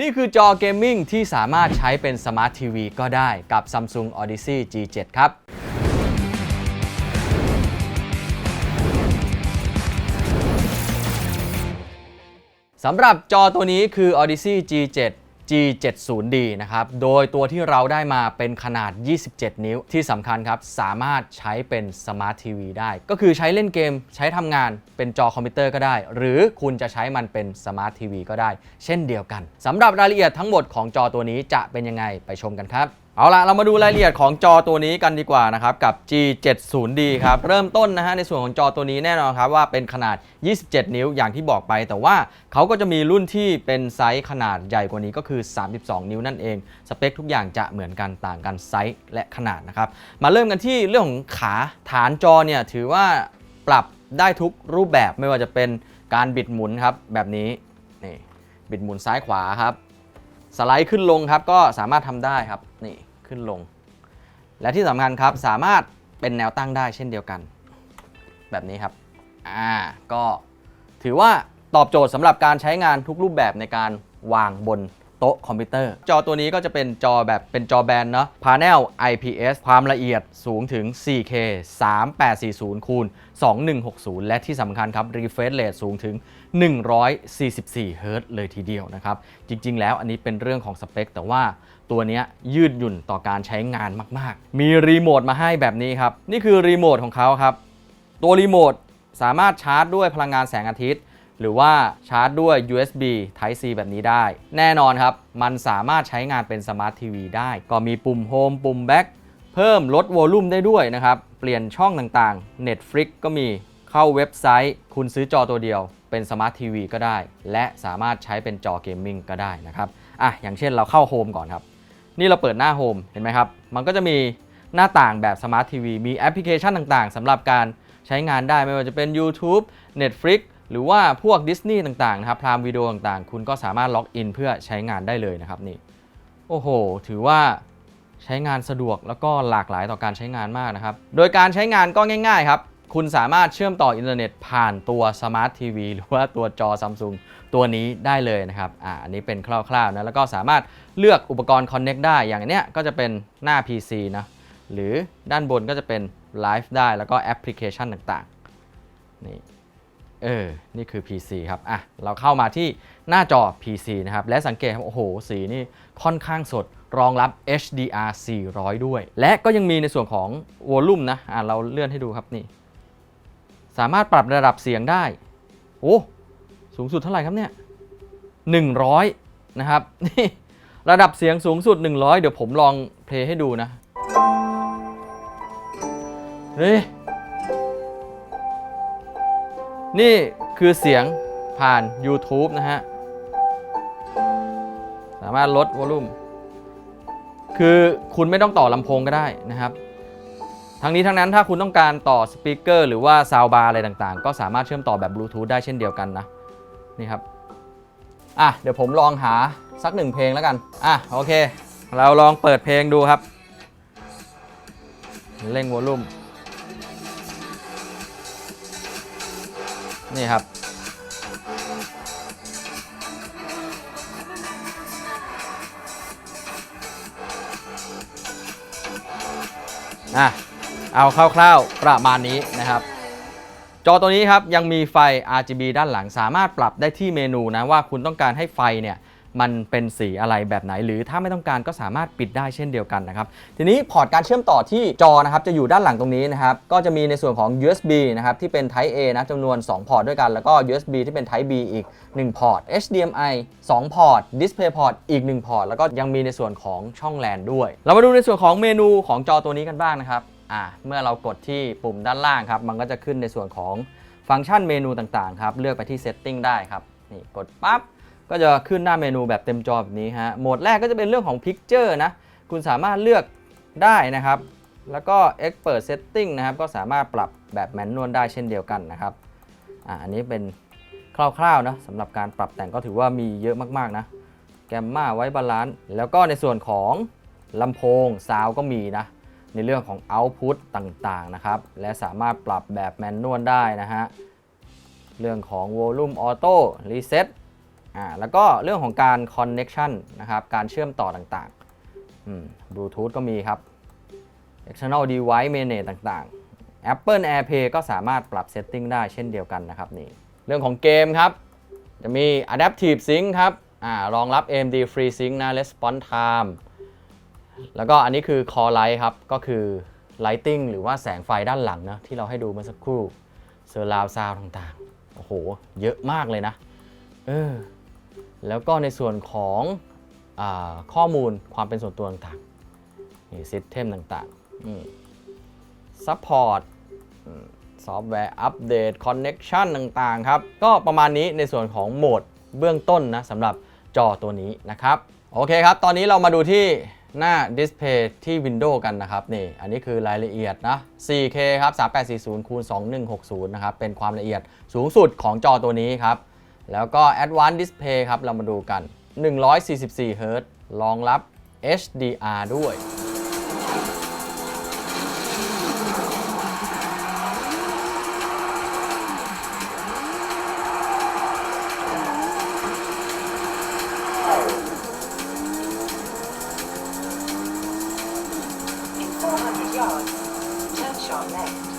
นี่คือจอเกมมิ่งที่สามารถใช้เป็นสมาร์ททีวีก็ได้กับ Samsung Odyssey G7 ครับ สำหรับจอตัวนี้คือ Odyssey G7 G70D นะครับ โดยตัวที่เราได้มาเป็นขนาด 27 นิ้ว ที่สำคัญครับ สามารถใช้เป็นสมาร์ททีวีได้ ก็คือใช้เล่นเกม ใช้ทำงาน เป็นจอคอมพิวเตอร์ก็ได้ หรือคุณจะใช้มันเป็นสมาร์ททีวีก็ได้ เช่นเดียวกัน สำหรับรายละเอียดทั้งหมดของจอตัวนี้จะเป็นยังไง ไปชมกันครับ เอาละเรามาดูรายละเอียดของจอตัวนี้กันดีกว่านะครับกับ G70D ครับเริ่มต้นนะฮะในส่วนของจอตัวนี้แน่นอนครับว่าเป็นขนาด 27 นิ้วอย่างที่บอกไป แต่ว่าเขาก็จะมีรุ่นที่เป็นไซส์ขนาดใหญ่กว่านี้ก็คือ 32 นิ้วนั่นเอง สเปคทุกอย่างจะเหมือนกันต่างกันไซส์และขนาดนะครับมาเริ่มกันที่เรื่องของขาฐานจอเนี่ยถือว่าปรับได้ทุกรูปแบบไม่ว่าจะเป็นการบิดหมุนครับแบบนี้นี่บิดหมุนซ้ายขวาครับ สไลด์ขึ้นลงครับก็สามารถทำได้ครับนี่ขึ้นลง และที่สำคัญครับสามารถเป็นแนวตั้งได้เช่นเดียวกัน แบบนี้ครับอ่าก็ถือว่าตอบโจทย์สำหรับการใช้งานทุกรูปแบบในการวางบน โต๊ะคอมพิวเตอร์ จอตัวนี้ก็จะเป็นจอแบบเป็นจอแบนเนาะ Panel IPS ความละเอียดสูงถึง 4K 3840คูณ2160 และที่สำคัญครับ refresh rate สูงถึง 144เฮิรต์เลยทีเดียวนะครับ จริง ๆ แล้วอันนี้เป็นเรื่องของสเปค แต่ว่าตัวนี้ยืดหยุ่นต่อการใช้งานมาก ๆ มีรีโมทมาให้แบบนี้ครับ นี่คือรีโมทของเขาครับ ตัวรีโมทสามารถชาร์จด้วยพลังงานแสงอาทิตย์ หรือว่าชาร์จด้วย USB Type C แบบนี้ได้ แน่นอนครับ มันสามารถใช้งานเป็นสมาร์ททีวีได้ ก็มีปุ่มโฮมปุ่มแบ็คเพิ่มลดวอลลุ่มได้ด้วยนะครับ เปลี่ยนช่องต่างๆ Netflix ก็มีเข้าเว็บไซต์ คุณซื้อจอตัวเดียว เป็นสมาร์ททีวีก็ได้ และสามารถใช้เป็นจอเกมมิ่งก็ได้นะครับอะอย่างเช่นเราเข้าโฮมก่อนครับ นี่เราเปิดหน้าโฮมเห็นไหมครับ มันก็จะมีหน้าต่างแบบสมาร์ททีวีมีแอปพลิเคชันต่างๆสำหรับการใช้งานได้ไม่ว่าจะเป็น YouTube Netflix หรือว่าพวก Disney ต่างๆนะครับพรามวิดีโอต่างๆ คุณก็สามารถล็อกอินเพื่อใช้งานได้เลยนะครับนี่โอ้โห ถือว่าใช้งานสะดวกแล้วก็หลากหลายต่อการใช้งานมากนะครับ โดยการใช้งานก็ง่ายๆครับ คุณสามารถเชื่อมต่ออินเทอร์เน็ตผ่านตัวสมาร์ททีวีหรือว่าตัวจอซัมซุงตัวนี้ได้เลยนะครับ อ่าอันนี้เป็นคร่าวๆนะ แล้วก็สามารถเลือกอุปกรณ์ Connect ได้ อย่างเนี้ยก็จะเป็นหน้า PC นะ หรือด้านบนก็จะเป็นไลฟ์ได้ แล้วก็แอปพลิเคชันต่างๆ นี่ เออ นี่คือ PC ครับ อะ เราเข้ามาที่หน้าจอ PC นะครับ และสังเกตครับ โอ้โห สีนี่ค่อนข้างสด รองรับ HDR 400 ด้วย และก็ยังมีในส่วนของวอลลุ่มนะ อะ เราเลื่อนให้ดูครับนี่ สามารถปรับระดับเสียงได้ โอ้ สูงสุดเท่าไหร่ครับเนี่ย 100 นะครับ นี่ ระดับเสียงสูงสุด 100 เดี๋ยวผมลองเพลย์ให้ดูนะเฮ้ นี่คือเสียงผ่าน YouTube นะฮะ สามารถลดวอลลุ่ม คือคุณไม่ต้องต่อลำโพงก็ได้นะครับ ทั้งนี้ทั้งนั้นถ้าคุณต้องการต่อสปีกเกอร์หรือว่าซาวบาร์อะไรต่างๆ ก็สามารถเชื่อมต่อแบบบลูทูธได้เช่นเดียวกันนะ นี่ครับ อะ เดี๋ยวผมลองหาสักหนึ่งเพลงแล้วกัน อะ โอเค เราลองเปิดเพลงดูครับ เร่งวอลลุ่ม นี่ครับ อะ เอาคร่าวๆประมาณนี้นะครับ จอตัวนี้ครับยังมีไฟ RGB ด้านหลังสามารถปรับได้ที่เมนูนะว่าคุณต้องการให้ไฟเนี่ย มันเป็นสีอะไรแบบไหน หรือถ้าไม่ต้องการก็สามารถปิดได้เช่นเดียวกันนะครับ ทีนี้พอร์ตการเชื่อมต่อที่จอนะครับจะอยู่ด้านหลังตรงนี้นะครับ ก็จะมีในส่วนของ USB นะครับที่เป็น Type A นะจำนวน 2 พอร์ตด้วยกัน แล้วก็ USB ที่เป็น Type B อีก 1 พอร์ต HDMI 2 พอร์ต Display Port อีก 1 พอร์ต แล้วก็ยังมีในส่วนของช่อง LAN ด้วย เรามาดูในส่วนของเมนูของจอตัวนี้กันบ้างนะครับอ่าเมื่อเรากดที่ปุ่มด้านล่างครับ มันก็จะขึ้นในส่วนของฟังก์ชันเมนูต่างๆครับ เลือกไปที่ Setting ได้ครับ นี่กดปั๊บ ก็จะขึ้นหน้าเมนูแบบเต็มจอแบบนี้ฮะ โหมดแรกก็จะเป็นเรื่องของ Picture นะ คุณสามารถเลือกได้นะครับ แล้วก็ Expert Setting นะครับ ก็สามารถปรับแบบแมนนวลได้เช่นเดียวกันนะครับ อ่าอันนี้เป็นคร่าวๆนะสำหรับการปรับแต่งก็ถือว่ามีเยอะมากๆนะแกมมาไว้บาลานซ์แล้วก็ในส่วนของลำโพงซาวก็มีนะ ในเรื่องของ Output ต่างๆนะครับ และสามารถปรับแบบแมนนวลได้นะฮะ เรื่องของ Volume Auto Reset อ่่าแล้วก็เรื่องของการ connection นะครับ การเชื่อมต่อต่างๆบลูทูธก็มีครับ external device manage ต่างๆ Apple AirPlay ก็สามารถปรับ setting ได้เช่นเดียวกันนะครับนี่เรื่องของเกมครับ จะมี Adaptive Sync ครับอ่ารองรับ AMD Free Sync นะ Response Time แล้วก็อันนี้คือ Core Light ครับ ก็คือ Lighting หรือว่าแสงไฟด้านหลังนะที่เราให้ดูเมื่อสักครู่ Surround Sound ต่างๆ โอ้โห เยอะมากเลยนะ เออ แล้วก็ในส่วนของอข้อมูลความเป็นส่วนตัวต่างๆนี่ System ต่างๆอืม Support ซอฟต์แวร์อัปเดตคอนเน็กชันต่างๆครับ ก็ประมาณนี้ในส่วนของโหมดเบื้องต้นนะสำหรับจอตัวนี้นะครับ โอเคครับ ตอนนี้เรามาดูที่หน้าดิสเพย์ที่ Windows กันนะครับนี่อันนี้คือรายละเอียดนะ 4K ครับ 3840 คูณ2160 นะครับ เป็นความละเอียดสูงสุดของจอตัวนี้ครับ แล้วก็ Advanced Display ครับ เรามาดูกัน 144 Hz รองรับ HDR ด้วย In 400 yards, turn sharp left.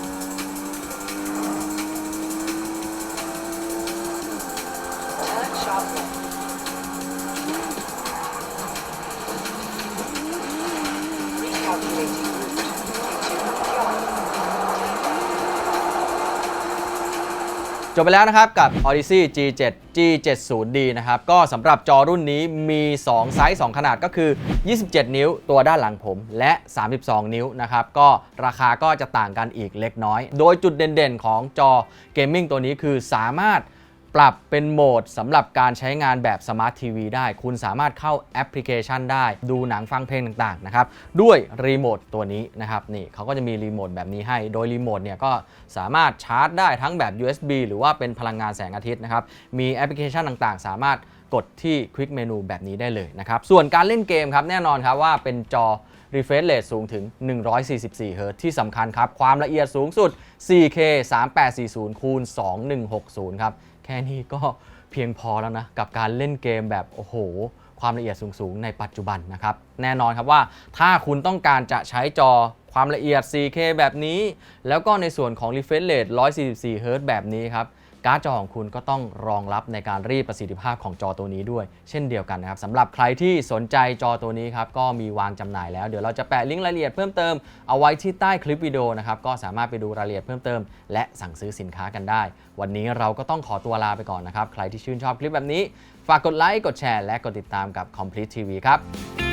จบไปแล้วนะครับกับ Odyssey G7 G70D นะครับ ก็สำหรับจอรุ่นนี้มี 2 ไซส์ 2 ขนาดก็คือ 27 นิ้วตัวด้านหลังผม และ 32 นิ้วนะครับ ก็ราคาก็จะต่างกันอีกเล็กน้อย โดยจุดเด่นๆ ของจอเกมมิ่งตัวนี้คือสามารถ ปรับเป็นโหมดสำหรับการใช้งานแบบสมาร์ททีวีได้ คุณสามารถเข้าแอปพลิเคชันได้ ดูหนังฟังเพลงต่างๆนะครับ ด้วยรีโมทตัวนี้นะครับ นี่เขาก็จะมีรีโมทแบบนี้ให้ โดยรีโมทเนี่ยก็สามารถชาร์จได้ทั้งแบบ USB หรือว่าเป็นพลังงานแสงอาทิตย์นะครับ มีแอปพลิเคชันต่างๆ สามารถกดที่ Quick Menu แบบนี้ได้เลยนะครับ ส่วนการเล่นเกมครับแน่นอนครับว่าเป็นจอ refresh rate สูงถึง 144 Hz ที่สำคัญครับ ความละเอียดสูงสุด 4K 3840 คูณ2160 ครับ แค่นี้ก็เพียงพอแล้วนะ กับการเล่นเกมแบบโอ้โห ความละเอียดสูง ๆ ในปัจจุบันนะครับ แน่นอนครับว่าถ้าคุณต้องการจะใช้จอความละเอียด 4K แบบนี้ แล้วก็ในส่วนของ refresh rate 144 Hz แบบนี้ครับ การ์ดจอของคุณก็ต้องรองรับในการรีดประสิทธิภาพของจอตัวนี้ด้วย เช่นเดียวกันนะครับสำหรับใครที่สนใจจอตัวนี้ครับก็มีวางจำหน่ายแล้ว เดี๋ยวเราจะแปะลิงก์รายละเอียดเพิ่มเติมเอาไว้ที่ใต้คลิปวิดีโอนะครับก็สามารถไปดูรายละเอียดเพิ่มเติม และสั่งซื้อสินค้ากันได้ วันนี้เราก็ต้องขอตัวลาไปก่อนนะครับใครที่ชื่นชอบคลิปแบบนี้ ฝากกดไลค์กดแชร์และกดติดตามกับ Complete TV ครับ